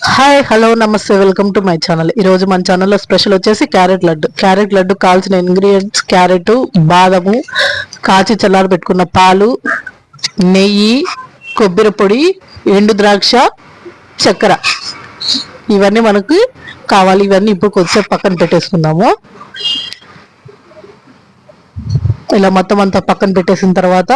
Hi hello నమస్తే welcome to my channel ఈ రోజు మన ఛానల్లో స్పెషల్ వచ్చేసి క్యారెట్ లడ్డు. క్యారెట్ లడ్డు కావాల్సిన ఇంగ్రీడియంట్స్ క్యారెట్ బాదము కాచి చల్లారి పెట్టుకున్న పాలు నెయ్యి కొబ్బరి పొడి ఎండు ద్రాక్ష చక్కెర. ఇవన్నీ మనకు కావాలి. ఇవన్నీ ఇప్పుడు కొద్దిసేపు పక్కన పెట్టేసుకుందాము. ఇలా మొత్తం అంతా పక్కన పెట్టేసిన తర్వాత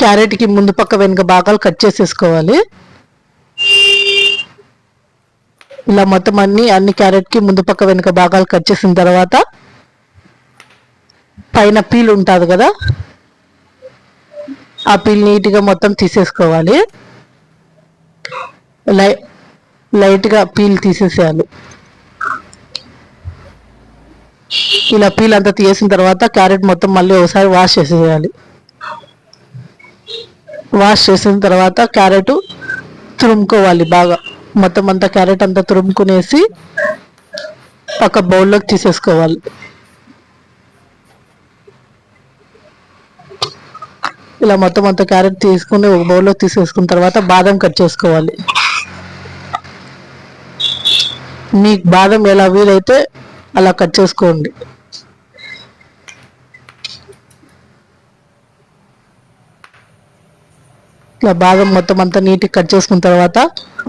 క్యారెట్కి ముందు పక్క వెనుక భాగాలు కట్ చేసేసుకోవాలి. ఇలా మొత్తం అన్ని అన్ని క్యారెట్కి ముందు పక్క వెనుక భాగాలు కట్ చేసిన తర్వాత పైన పీల్ ఉంటుంది కదా ఆ పీల్ నీట్గా మొత్తం తీసేసుకోవాలి. లై లైట్గా పీల్ తీసేసేయాలి. ఇలా పీల్ అంతా తీసిన తర్వాత క్యారెట్ మొత్తం మళ్ళీ ఒకసారి వాష్ చేసేయాలి వాష్ చేసిన తర్వాత క్యారెట్ తురుముకోవాలి బాగా. మొత్తం అంతా క్యారెట్ అంతా తురుముకునేసి ఒక బౌల్లోకి తీసేసుకోవాలి. ఇలా మొత్తం అంతా క్యారెట్ తీసుకుని ఒక బౌల్లో తీసేసుకున్న తర్వాత బాదం కట్ చేసుకోవాలి. మీకు బాదం ఎలా వీలైతే అలా కట్ చేసుకోండి. ఇట్లా బాదం మొత్తం అంతా నీట్గా కట్ చేసుకున్న తర్వాత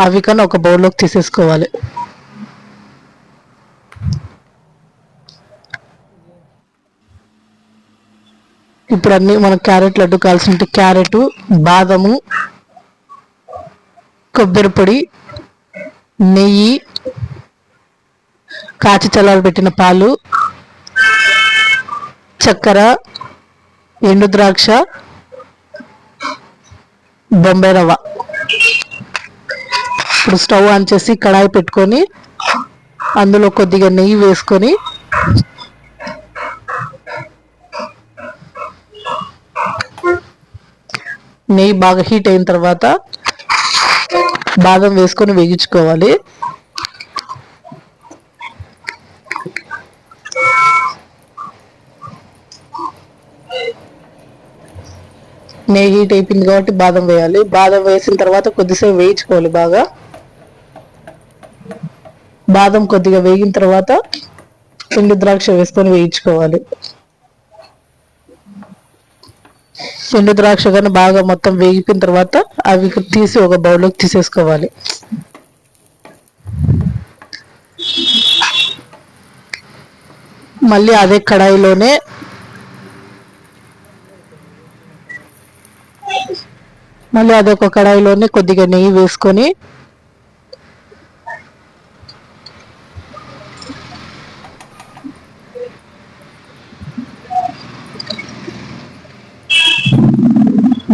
అవి కన్నా ఒక బౌల్లోకి తీసేసుకోవాలి. ఇప్పుడు అన్ని మన క్యారెట్ లడ్డు కావాల్సిన క్యారెట్ బాదము కొబ్బరి పొడి నెయ్యి కాచి చల్లారి పెట్టిన పాలు చక్కెర ఎండు ద్రాక్ష బొంబాయి రవ్వ. ఇప్పుడు స్టవ్ ఆన్ చేసి కడాయి పెట్టుకొని అందులో కొద్దిగా నెయ్యి వేసుకొని నెయ్యి బాగా హీట్ అయిన తర్వాత బాదం వేసుకొని వేగించుకోవాలి. నెయ్యి హీట్ అయిపోయింది కాబట్టి బాదం వేయాలి. బాదం వేసిన తర్వాత కొద్దిసేపు వేయించుకోవాలి బాగా. బాదం కొద్దిగా వేగిన తర్వాత ఎండు ద్రాక్ష వేసుకొని వేయించుకోవాలి. ఎండు ద్రాక్ష కానీ బాగా మొత్తం వేగిపోయిన తర్వాత అవి తీసి ఒక బౌల్లోకి తీసేసుకోవాలి. మళ్ళీ అదే కడాయిలోనే మళ్ళీ అదొక కడాయిలోనే కొద్దిగా నెయ్యి వేసుకొని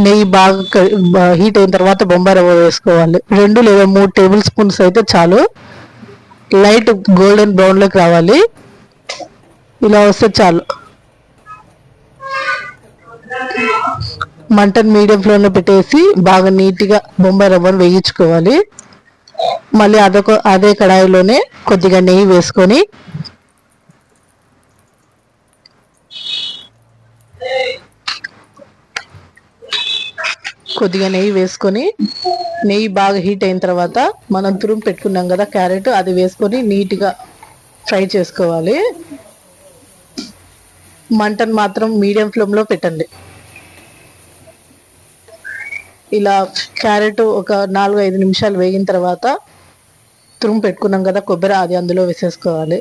నెయ్యి బాగా హీట్ అయిన తర్వాత బొంబాయి రవ్వ వేసుకోవాలి. రెండు లేదా మూడు టేబుల్ స్పూన్స్ అయితే చాలు. లైట్ గోల్డెన్ బ్రౌన్లోకి రావాలి. ఇలా వస్తే చాలు. మంటను మీడియం ఫ్లేమ్లో పెట్టేసి బాగా నీట్గా బొంబాయి రవ్వను వేయించుకోవాలి. మళ్ళీ అదొక అదే కడాయిలోనే కొద్దిగా నెయ్యి వేసుకొని కొద్దిగా నెయ్యి వేసుకొని నెయ్యి బాగా హీట్ అయిన తర్వాత మనం తురుము పెట్టుకున్నాం కదా క్యారెట్ అది వేసుకొని నీట్గా ఫ్రై చేసుకోవాలి. మంటను మాత్రం మీడియం ఫ్లేమ్లో పెట్టండి. ఇలా క్యారెట్ ఒక నాలుగు ఐదు నిమిషాలు వేగిన తర్వాత తురుము పెట్టుకున్నాం కదా కొబ్బరి అది అందులో వేసేసుకోవాలి.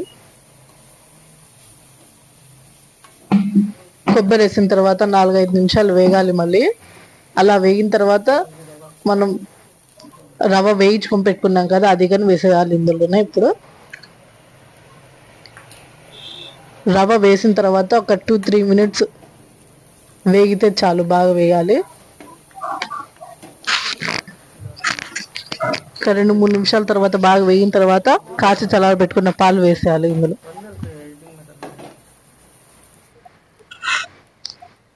కొబ్బరి వేసిన తర్వాత నాలుగు ఐదు నిమిషాలు వేగాలి మళ్ళీ. అలా వేగిన తర్వాత మనం రవ్వ వేయించుకొని పెట్టుకున్నాం కదా అది కానీ వేసేయాలి ఇందులోనే ఇప్పుడు. రవ్వ వేసిన తర్వాత ఒక టూ త్రీ మినిట్స్ వేగితే చాలు బాగా వేయాలి ఒక రెండు మూడు నిమిషాల తర్వాత బాగా వేగిన తర్వాత కాచి చలార పెట్టుకున్న పాలు వేసేయాలి ఇందులో.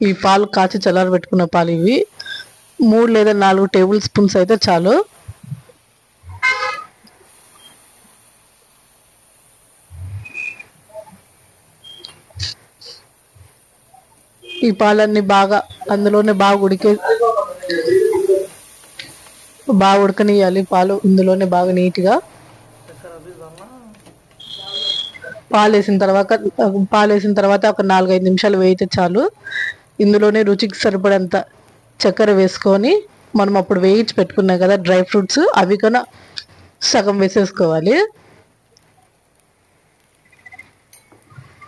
ఈ పాలు కాచి చల్లారి పెట్టుకున్న పాలు ఇవి. మూడు లేదా నాలుగు టేబుల్ స్పూన్స్ అయితే చాలు. ఈ పాలన్నీ బాగా అందులోనే బాగా ఉడికే బాగా ఉడకనియాలి పాలు ఇందులోనే బాగా నీట్గా పాలు వేసిన తర్వాత పాలు వేసిన తర్వాత ఒక నాలుగైదు నిమిషాలు వేయితే చాలు. ఇందులోనే రుచికి సరిపడంత చక్కెర వేసుకొని మనం అప్పుడు వేయించి పెట్టుకున్నాం కదా డ్రై ఫ్రూట్స్ అవి కన్నా సగం వేసేసుకోవాలి.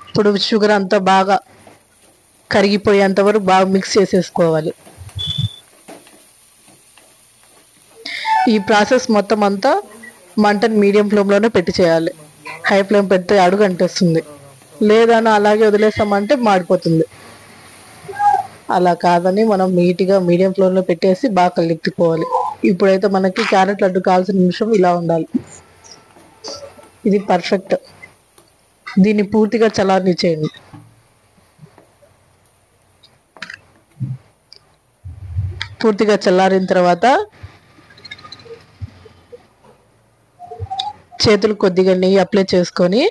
ఇప్పుడు షుగర్ అంతా బాగా కరిగిపోయేంత వరకు బాగా మిక్స్ చేసేసుకోవాలి. ఈ ప్రాసెస్ మొత్తం అంతా మంటను మీడియం ఫ్లేమ్లోనే పెట్టి చేయాలి. హై ఫ్లేమ్ పెడితే అడుగు అంటేస్తుంది. లేదని అలాగే వదిలేస్తామంటే మాడిపోతుంది. అలా కాదని మనం నీట్గా మీడియం ఫ్లేమ్లో పెట్టేసి బాగా కలిపిపోవాలి ఇప్పుడైతే మనకి క్యారెట్ లడ్డు కావాల్సిన నిమిషం ఇలా ఉండాలి. ఇది పర్ఫెక్ట్. దీన్ని పూర్తిగా చల్లారనిచ్చేయండి. పూర్తిగా చల్లారిన తర్వాత చేతులు కొద్దిగా నెయ్యి అప్లై చేసుకొని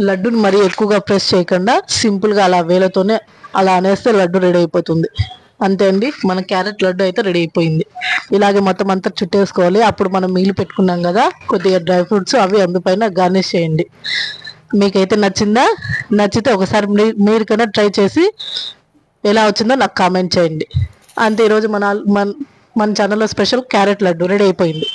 లడ్డును మరీ ఎక్కువగా ప్రెస్ చేయకుండా సింపుల్గా అలా వేలతోనే అలా అనేస్తే లడ్డు రెడీ అయిపోతుంది. అంతే అండి. మన క్యారెట్ లడ్డు అయితే రెడీ అయిపోయింది. ఇలాగే మొత్తం అంతా చుట్టేసుకోవాలి. అప్పుడు మనం మీలు పెట్టుకున్నాం కదా కొద్దిగా డ్రై ఫ్రూట్స్ అవి అందుపైన గార్నిష్ చేయండి. మీకైతే నచ్చిందా? నచ్చితే ఒకసారి మీ- మీరు కన్నా ట్రై చేసి ఎలా వచ్చిందో నాకు కామెంట్ చేయండి. అంతే ఈరోజు మన మన మన ఛానల్లో స్పెషల్ క్యారెట్ లడ్డు రెడీ అయిపోయింది.